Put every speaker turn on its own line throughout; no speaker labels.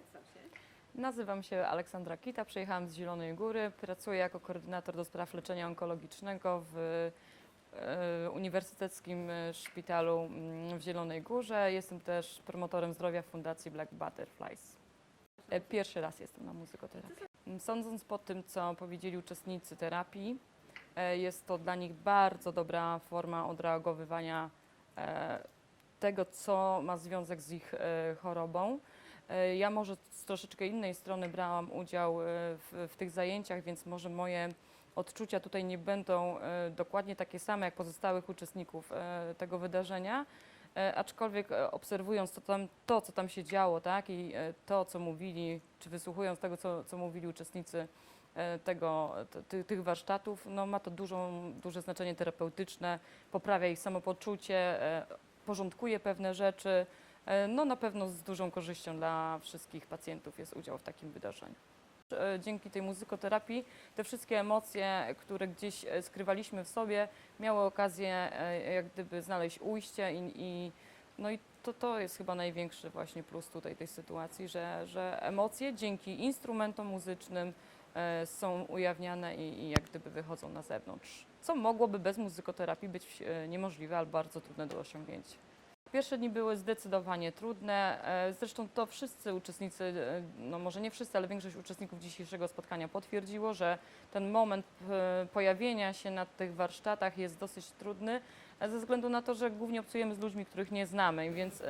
Przedstaw się.
Nazywam się Aleksandra Kita, przyjechałam z Zielonej Góry. Pracuję jako koordynator do spraw leczenia onkologicznego w e, Uniwersyteckim Szpitalu mm, w Zielonej Górze. Jestem też promotorem zdrowia Fundacji Black Butterflies. E, Pierwszy raz jestem na muzykoterapii. Mm, Sądząc po tym, co powiedzieli uczestnicy terapii, e, jest to dla nich bardzo dobra forma odreagowywania tego, co ma związek z ich chorobą. E, Ja może z troszeczkę innej strony brałam udział e, w, w tych zajęciach, więc może moje odczucia tutaj nie będą e, dokładnie takie same jak pozostałych uczestników tego wydarzenia. Aczkolwiek obserwując to, tam, to, co tam się działo, tak, i to, co mówili, czy wysłuchując tego, co, co mówili uczestnicy tego, ty, tych warsztatów, no, ma to dużą, duże znaczenie terapeutyczne, poprawia ich samopoczucie, porządkuje pewne rzeczy. E, No na pewno z dużą korzyścią dla wszystkich pacjentów jest udział w takim wydarzeniu. E, Dzięki tej muzykoterapii te wszystkie emocje, które gdzieś e, skrywaliśmy w sobie, miały okazję jak gdyby znaleźć ujście i, i no i to, to jest chyba największy właśnie plus tutaj tej sytuacji, że, że emocje dzięki instrumentom muzycznym są ujawniane i, i jak gdyby wychodzą na zewnątrz. Co mogłoby bez muzykoterapii być niemożliwe albo bardzo trudne do osiągnięcia. Pierwsze dni były zdecydowanie trudne. E, Zresztą to wszyscy uczestnicy, e, no może nie wszyscy, ale większość uczestników dzisiejszego spotkania potwierdziło, że ten moment e, pojawienia się na tych warsztatach jest dosyć trudny, ze względu na to, że głównie obcujemy z ludźmi, których nie znamy, więc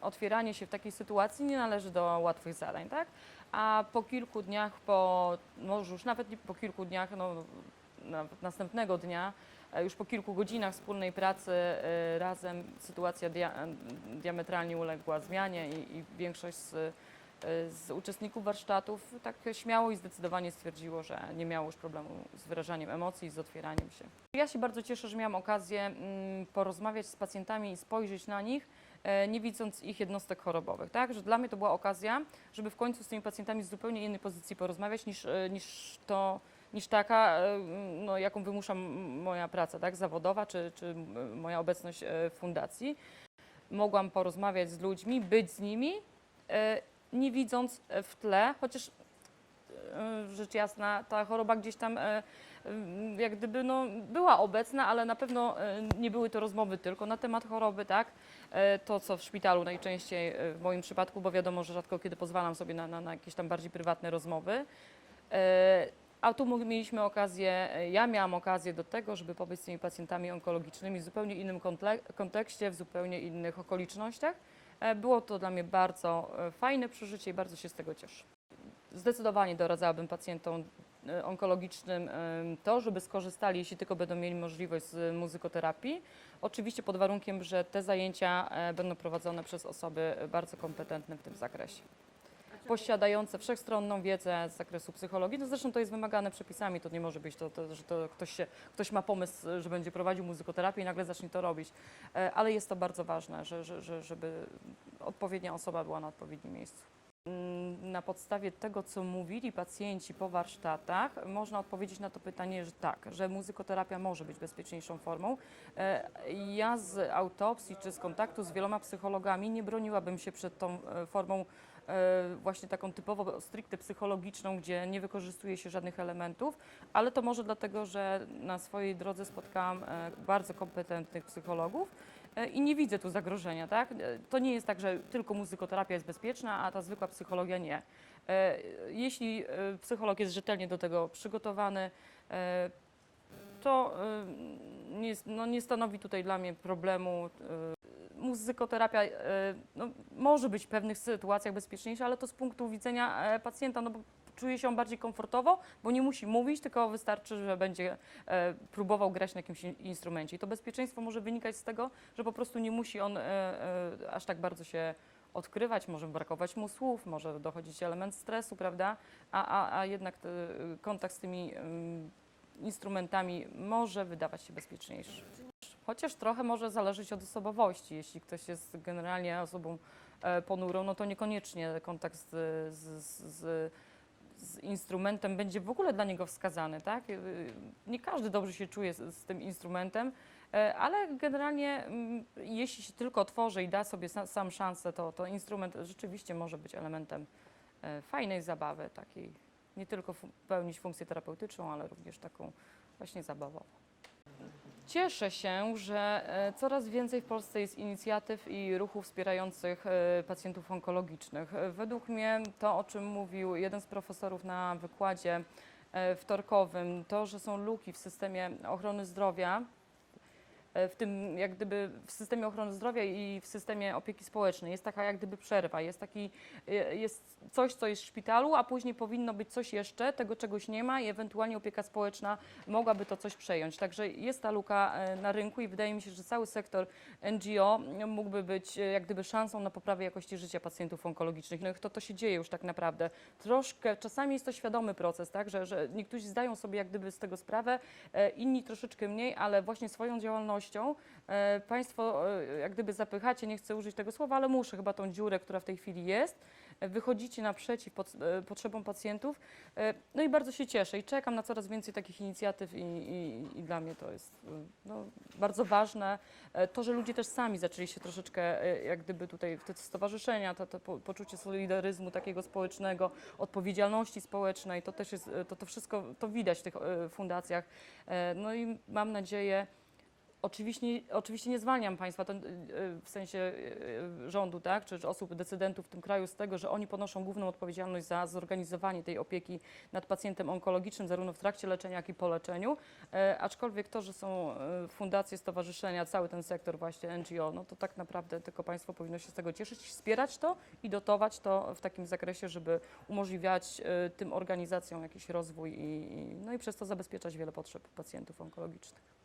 otwieranie się w takiej sytuacji nie należy do łatwych zadań, tak? A po kilku dniach, po, może już nawet po kilku dniach, no, następnego dnia, już po kilku godzinach wspólnej pracy e, razem sytuacja dia, diametralnie uległa zmianie i, i większość z, e, z uczestników warsztatów tak śmiało i zdecydowanie stwierdziło, że nie miało już problemu z wyrażaniem emocji, z otwieraniem się. Ja się bardzo cieszę, że miałam okazję mm, porozmawiać z pacjentami i spojrzeć na nich, e, nie widząc ich jednostek chorobowych. Tak? Że dla mnie to była okazja, żeby w końcu z tymi pacjentami z zupełnie innej pozycji porozmawiać niż, e, niż to niż taka, e, no, jaką wymusza moja praca tak, zawodowa czy, czy moja obecność e, w fundacji. Mogłam porozmawiać z ludźmi, być z nimi, e, nie widząc w tle, chociaż rzecz jasna, ta choroba gdzieś tam jak gdyby no, była obecna, ale na pewno nie były to rozmowy tylko na temat choroby, tak? To, co w szpitalu najczęściej w moim przypadku, bo wiadomo, że rzadko kiedy pozwalam sobie na, na, na jakieś tam bardziej prywatne rozmowy. A tu mieliśmy okazję, e, ja miałam okazję do tego, żeby pobyć z tymi pacjentami onkologicznymi w zupełnie innym kontekście, w zupełnie innych okolicznościach. E, Było to dla mnie bardzo e, fajne przeżycie i bardzo się z tego cieszę. Zdecydowanie doradzałabym pacjentom onkologicznym to, żeby skorzystali, jeśli tylko będą mieli możliwość z muzykoterapii. Oczywiście pod warunkiem, że te zajęcia będą prowadzone przez osoby bardzo kompetentne w tym zakresie posiadające wszechstronną wiedzę z zakresu psychologii. No zresztą to jest wymagane przepisami, to nie może być to, to że to ktoś, się, ktoś ma pomysł, że będzie prowadził muzykoterapię i nagle zacznie to robić. E, Ale jest to bardzo ważne, że, że, że, żeby odpowiednia osoba była na odpowiednim miejscu. Mm, Na podstawie tego, co mówili pacjenci po warsztatach, można odpowiedzieć na to pytanie, że tak, że muzykoterapia może być bezpieczniejszą formą. E, Ja z autopsji czy z kontaktu z wieloma psychologami nie broniłabym się przed tą e, formą właśnie taką typowo stricte psychologiczną, gdzie nie wykorzystuje się żadnych elementów, ale to może dlatego, że na swojej drodze spotkałam e, bardzo kompetentnych psychologów e, i nie widzę tu zagrożenia, tak? E, To nie jest tak, że tylko muzykoterapia jest bezpieczna, a ta zwykła psychologia nie. E, Jeśli e, psycholog jest rzetelnie do tego przygotowany, e, to e, nie, no nie stanowi tutaj dla mnie problemu. Muzykoterapia e, no, może być w pewnych sytuacjach bezpieczniejsza, ale to z punktu widzenia e, pacjenta, no bo czuje się on bardziej komfortowo, bo nie musi mówić, tylko wystarczy, że będzie e, próbował grać na jakimś in- instrumencie. I to bezpieczeństwo może wynikać z tego, że po prostu nie musi on aż tak bardzo się odkrywać, może brakować mu słów, może dochodzić element stresu, prawda? A, a, a jednak kontakt z tymi em, instrumentami może wydawać się bezpieczniejszy. Chociaż trochę może zależeć od osobowości. Jeśli ktoś jest generalnie osobą e, ponurą, no to niekoniecznie kontakt z, z, z, z instrumentem będzie w ogóle dla niego wskazany, tak? Y, Nie każdy dobrze się czuje z, z tym instrumentem, e, ale generalnie mm, jeśli się tylko otworzy i da sobie sam, sam szansę, to, to instrument rzeczywiście może być elementem e, fajnej zabawy, takiej nie tylko pełnić funkcję terapeutyczną, ale również taką właśnie zabawową. Cieszę się, że e, coraz więcej w Polsce jest inicjatyw i ruchów wspierających e, pacjentów onkologicznych. Według mnie to, o czym mówił jeden z profesorów na wykładzie e, wtorkowym, to, że są luki w systemie ochrony zdrowia, w tym jak gdyby w systemie ochrony zdrowia i w systemie opieki społecznej jest taka jak gdyby przerwa, jest taki, e, jest coś, co jest w szpitalu, a później powinno być coś jeszcze, tego czegoś nie ma i ewentualnie opieka społeczna mogłaby to coś przejąć. Także jest ta luka e, na rynku i wydaje mi się, że cały sektor NGO mógłby być e, jak gdyby szansą na poprawę jakości życia pacjentów onkologicznych. No i to, to się dzieje już tak naprawdę. Troszkę, czasami jest to świadomy proces, tak, że, że niektórzy zdają sobie jak gdyby z tego sprawę, e, inni troszeczkę mniej, ale właśnie swoją działalnością e, Państwo e, jak gdyby zapychacie, nie chcę użyć tego słowa, ale muszę chyba tą dziurę, która w tej chwili jest, e, wychodzicie naprzeciw potrzebom pacjentów. No i bardzo się cieszę i czekam na coraz więcej takich inicjatyw i, i, i dla mnie to jest no, bardzo ważne. To, że ludzie też sami zaczęli się troszeczkę jak gdyby tutaj w te stowarzyszenia, to, to po- poczucie solidaryzmu takiego społecznego, odpowiedzialności społecznej, to też jest, to, to wszystko, to widać w tych fundacjach. No i mam nadzieję, Oczywiście, oczywiście nie zwalniam państwa y, y, w sensie y, rządu, tak, czy, osób decydentów w tym kraju z tego, że oni ponoszą główną odpowiedzialność za zorganizowanie tej opieki nad pacjentem onkologicznym, zarówno w trakcie leczenia, jak i po leczeniu. E, aczkolwiek to, że są e, fundacje, stowarzyszenia, cały ten sektor właśnie NGO, no to tak naprawdę tylko państwo powinno się z tego cieszyć, wspierać to i dotować to w takim zakresie, żeby umożliwiać e, tym organizacjom jakiś rozwój i, no i przez to zabezpieczać wiele potrzeb pacjentów onkologicznych.